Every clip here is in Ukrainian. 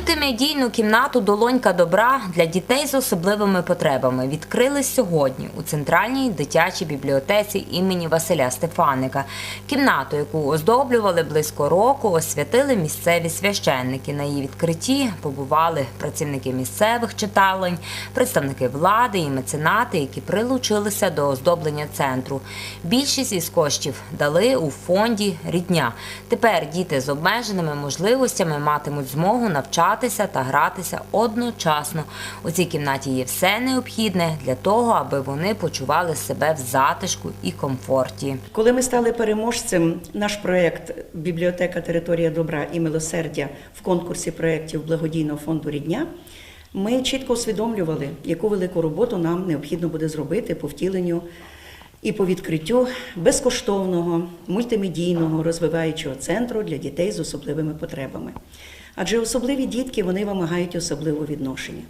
Мультимедійну кімнату Долонька добра для дітей з особливими потребами відкрили сьогодні у центральній дитячій бібліотеці імені Василя Стефаника. Кімнату, яку оздоблювали близько року, освятили місцеві священники. На її відкритті побували працівники місцевих читалень, представники влади і меценати, які прилучилися до оздоблення центру. Більшість із коштів дали у фонді рідня. Тепер діти з обмеженими можливостями матимуть змогу навчатися та гратися одночасно. У цій кімнаті є все необхідне для того, аби вони почували себе в затишку і комфорті. Коли ми стали переможцем, наш проєкт Бібліотека Територія добра і милосердя в конкурсі проєктів благодійного фонду Рідня. Ми чітко усвідомлювали, яку велику роботу нам необхідно буде зробити по втіленню і по відкриттю безкоштовного мультимедійного розвиваючого центру для дітей з особливими потребами. Адже особливі дітки вони вимагають особливого відношення.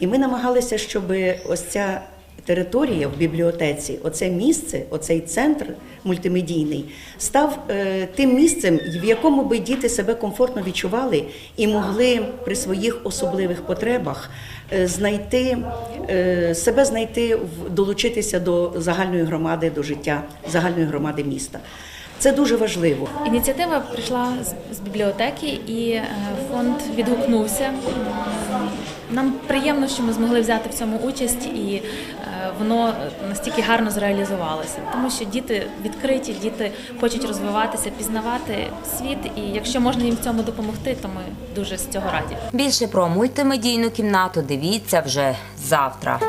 І ми намагалися, щоб ось ця територія в бібліотеці, оце місце, оцей центр мультимедійний, став е, тим місцем, в якому би діти себе комфортно відчували і могли при своїх особливих потребах е, знайти е, себе знайти, долучитися до загальної громади, до життя загальної громади міста. Це дуже важливо. Ініціатива прийшла з- з бібліотеки, і е, фонд відгукнувся. Нам приємно, що ми змогли взяти в цьому участь, і е, воно настільки гарно зреалізувалося. Тому що діти відкриті, діти хочуть розвиватися, пізнавати світ. І якщо можна їм в цьому допомогти, то ми дуже з цього раді. Більше про мультимедійну кімнату дивіться вже завтра.